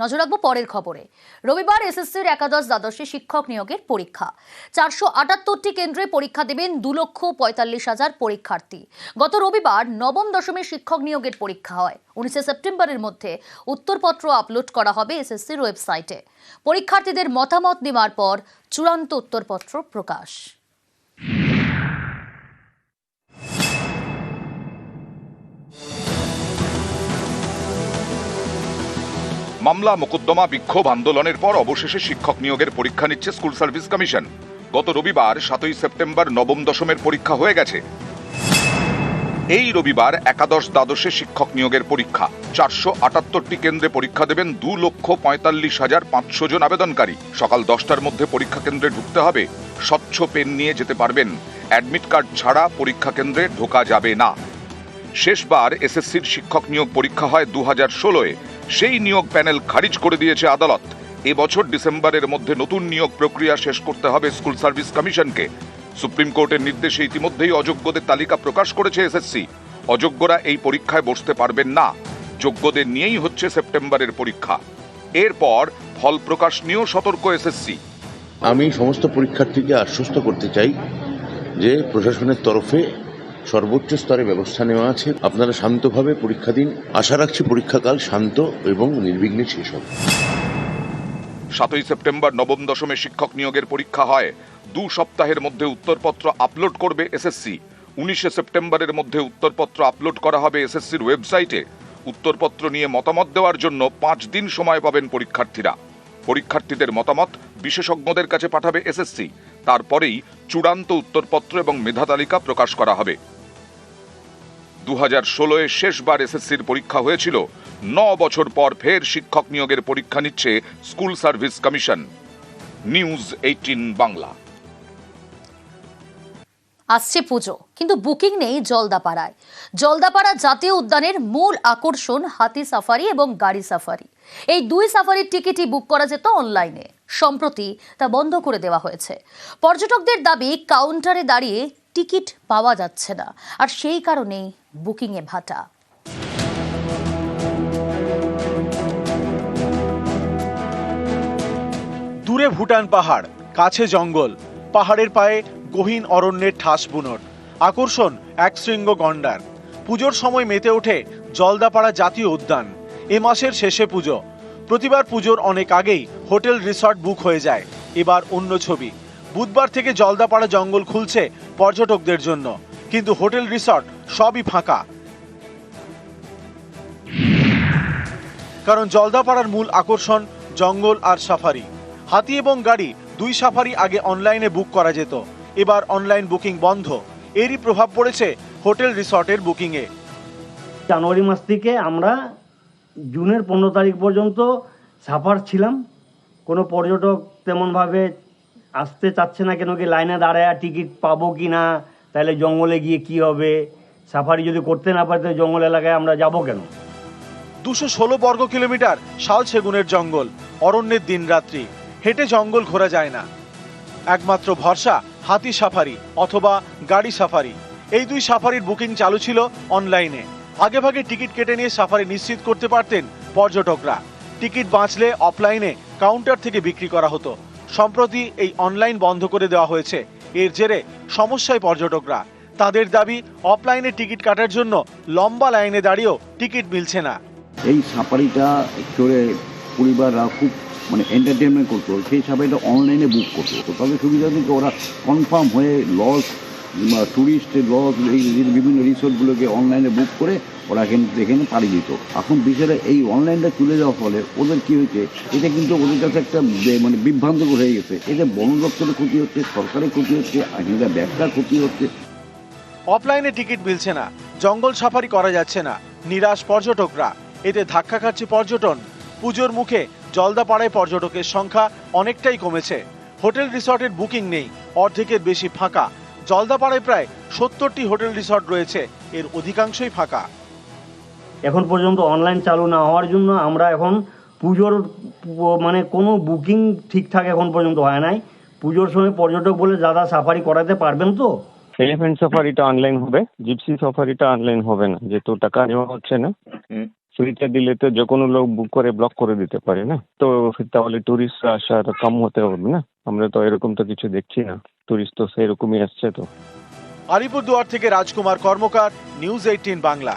নজর রাখব পরের খবরে। রবিবার এসএসসির একাদশ দ্বাদশে শিক্ষক নিয়োগের পরীক্ষা। চারশো আটাত্তরটি কেন্দ্রে পরীক্ষা দেবেন দু লক্ষ পঁয়তাল্লিশ হাজার পরীক্ষার্থী। গত রবিবার নবম দশমের শিক্ষক নিয়োগের পরীক্ষা হয়। উনিশে সেপ্টেম্বরের মধ্যে উত্তরপত্র আপলোড করা হবে এসএসসির ওয়েবসাইটে। পরীক্ষার্থীদের মতামত নেওয়ার পর চূড়ান্ত উত্তরপত্র প্রকাশ। মামলা, মোকদ্দমা, বিক্ষোভ আন্দোলনের পর অবশেষে শিক্ষক নিয়োগের পরীক্ষা নিচ্ছে স্কুল সার্ভিস কমিশন। গত রবিবার, সাতই সেপ্টেম্বর, নবম দশমের পরীক্ষা হয়ে গেছে। এই রবিবার একাদশ দ্বাদশে শিক্ষক নিয়োগের পরীক্ষা। চারশো আটাত্তরটি কেন্দ্রে পরীক্ষা দেবেন দু লক্ষ পঁয়তাল্লিশ হাজার পাঁচশো জন আবেদনকারী। সকাল দশটার মধ্যে পরীক্ষা কেন্দ্রে ঢুকতে হবে। স্বচ্ছ পেন নিয়ে যেতে পারবেন। অ্যাডমিট কার্ড ছাড়া পরীক্ষা কেন্দ্রে ঢোকা যাবে না। শেষবার এসএসসির শিক্ষক নিয়োগ পরীক্ষা হয় দু হাজার ষোলোয়। সেই নিয়োগ প্যানেল খারিজ করে দিয়েছে আদালত। এবছর ডিসেম্বরের মধ্যে নতুন নিয়োগ প্রক্রিয়া শেষ করতে হবে স্কুল সার্ভিস কমিশনকে। সুপ্রিম কোর্টের নির্দেশে ইতিমধ্যেই অযোগ্যদের তালিকা প্রকাশ করেছে এসএসসি। অযোগ্যরা এই পরীক্ষায় বসতে পারবেন না। যোগ্যদের নিয়েই হচ্ছে সেপ্টেম্বরের পরীক্ষা। এরপর ফল প্রকাশ নিয়েও সতর্ক এসএসসি। আমি সমস্ত পরীক্ষার্থীকে আশ্বস্ত করতে চাই যে প্রশাসনের তরফে সর্বোচ্চ স্তরে ব্যবস্থা নেওয়া আছে। আপনারা শান্তভাবে পরীক্ষা দিন। আশা রাখছি পরীক্ষাকাল শান্ত এবং নির্বিঘ্নে শেষ হবে। সাতই সেপ্টেম্বর নবম দশমে শিক্ষক নিয়োগের পরীক্ষা হয়। দু সপ্তাহের মধ্যে উত্তরপত্র আপলোড করবে এসএসসি। উনিশে সেপ্টেম্বরের মধ্যে উত্তরপত্র আপলোড করা হবে এসএসসির ওয়েবসাইটে। উত্তরপত্র নিয়ে মতামত দেওয়ার জন্য পাঁচ দিন সময় পাবেন পরীক্ষার্থীরা। পরীক্ষার্থীদের মতামত বিশেষজ্ঞদের কাছে পাঠাবে এসএসসি। তারপরেই চূড়ান্ত উত্তরপত্র এবং মেধা তালিকা প্রকাশ করা হবে। দু হাজার ষোলোয় শেষবার এসএসসির পরীক্ষা হয়েছিল। ন বছর পর ফের শিক্ষক নিয়োগের পরীক্ষা নিচ্ছে school service commission. News eighteen Bangla. আসছে পুজো, কিন্তু বুকিং নেই জলদাপাড়ায়। জলদাপাড়া জাতীয় উদ্যানের মূল আকর্ষণ হাতি সাফারি এবং গাড়ি সাফারি। এই দুই সাফারির টিকিটই বুক করা যেত অনলাইনে। সম্প্রতি তা বন্ধ করে দেওয়া হয়েছে। পর্যটকদের দাবি, কাউন্টারে দাঁড়িয়ে টিকিট পাওয়া যাচ্ছে না। আর সেই কারণেই বুকিংয়ে ভাটা। দূরে ভুটান পাহাড়, কাছে জঙ্গল। পাহাড়ের পায়ে গহীন অরণ্যের ঠাস বুনট। আকর্ষণ, এক শৃঙ্গ গন্ডার। পুজোর সময় মেতে ওঠে জলদাপাড়া জাতীয় উদ্যান। এ মাসের শেষে পুজো। প্রতিবার পুজোর অনেক আগেই হোটেল রিসর্ট বুক হয়ে যায়। এবার অন্য ছবি। বুধবার থেকে জলদাপাড়া জঙ্গল খুলছে পর্যটকদের জন্য। কিন্তু হোটেল রিসর্ট সবই ফাঁকা। কারণ জলদাপাড়ার মূল আকর্ষণ জঙ্গল আর সাফারি। হাতি এবং গাড়ি দুই সাফারি আগে অনলাইনে বুক করা যেত। এবার অনলাইন বুকিং বন্ধ। এরই প্রভাব পড়েছে হোটেল রিসর্টের বুকিংয়ে। জানুয়ারি মাস থেকে আমরা জুনের পনেরো তারিখ পর্যন্ত সাফার ছিলাম। কোনো পর্যটক তেমনভাবে আসতে চাচ্ছে না কেন কি লাইনে দাঁড়ায়, টিকিট পাবো কি না? তাহলে জঙ্গলে গিয়ে কি হবে? সাফারি যদি করতে না পারে, তাহলে জঙ্গল এলাকায় আমরা যাব কেন? দুশো ষোলো বর্গ কিলোমিটার শাল সেগুনের জঙ্গল, অরণ্যের দিন রাত্রি। হেঁটে জঙ্গল ঘোরা যায় না। একমাত্র ভরসা, হাতি সাফারি অথবা গাড়ি সাফারি। এই দুই সাফারির বুকিং চালু ছিল অনলাইনে। আগেভাগে টিকিট কেটে নিয়ে সাফারি নিশ্চিত করতে পারতেন পর্যটকরা। টিকিট বাঁচলে অফলাইনে কাউন্টার থেকে বিক্রি করা হতো। সম্প্রতি এই অনলাইন বন্ধ করে দেওয়া হয়েছে। এর জেরে সমস্যায় পর্যটকরা। তাদের দাবি, অফলাইনে টিকিট কাটার জন্য লম্বা লাইনে দাঁড়িয়েও টিকিট মিলছে না। এই সাফারিটা চড়ে পরিবাররা খুব মানে এন্টারটেনমেন্ট করতো। সেই সাফারিটা অনলাইনে বুক করতো। তো তাদের সুবিধা থেকে ওরা কনফার্ম হয়ে লজ ট্যুরিস্ট লজ এই বিভিন্ন রিসোর্টগুলোকে অনলাইনে বুক করে, ওরা এখানে এখানে পাড়ি দিত। এখন বিষয়টা এই অনলাইনটা চলে যাওয়ার ফলে ওদের কী হয়েছে, এটা কিন্তু ওদের কাছে একটা মানে বিভ্রান্তকর হয়ে গেছে। এতে বন দপ্তরের ক্ষতি হচ্ছে, সরকারের ক্ষতি হচ্ছে এখানকার ব্যবসার ক্ষতি হচ্ছে। অফলাইনে টিকিট মিলছে না, জঙ্গল সাফারি করা যাচ্ছে না, নিরাশ পর্যটকরা। এতে ধাক্কা খাচ্ছে পর্যটন, পুজোর মুখে জলদাপাড়ায় পর্যটকের সংখ্যা অনেকটাই কমেছে। হোটেল রিসর্টের বুকিং নেই, অর্ধেকের বেশি ফাঁকা জলদাপাড়ায় প্রায় সত্তরটি হোটেল রিসর্ট রয়েছে। এর অধিকাংশই ফাঁকা। এখন পর্যন্ত অনলাইন চালু না হওয়ার জন্য আমরা এখন পুজোর মানে কোনো বুকিং ঠিকঠাক এখন পর্যন্ত হয় নাই। পুজোর সময় পর্যটক বলে দাদা সাফারি করাতে পারবেন তো? এলিফ্যান্ট সাফারিটা অনলাইন হবে জিপসি সাফারিটা অনলাইন হবে না যেহেতু টাকা নেওয়া হচ্ছে না। ফ্রিতে দিলে তো যে কোনো লোক বুক করে ব্লক করে দিতে পারে না। তো তাহলে টুরিস্ট তো কম হতে হবে না। আমরা তো এরকম তো কিছু দেখছি না। টুরিস্ট তো সেরকমই আসছে তো। আলিপুরদুয়ার থেকে রাজকুমার কর্মকার নিউজ এইটিন বাংলা।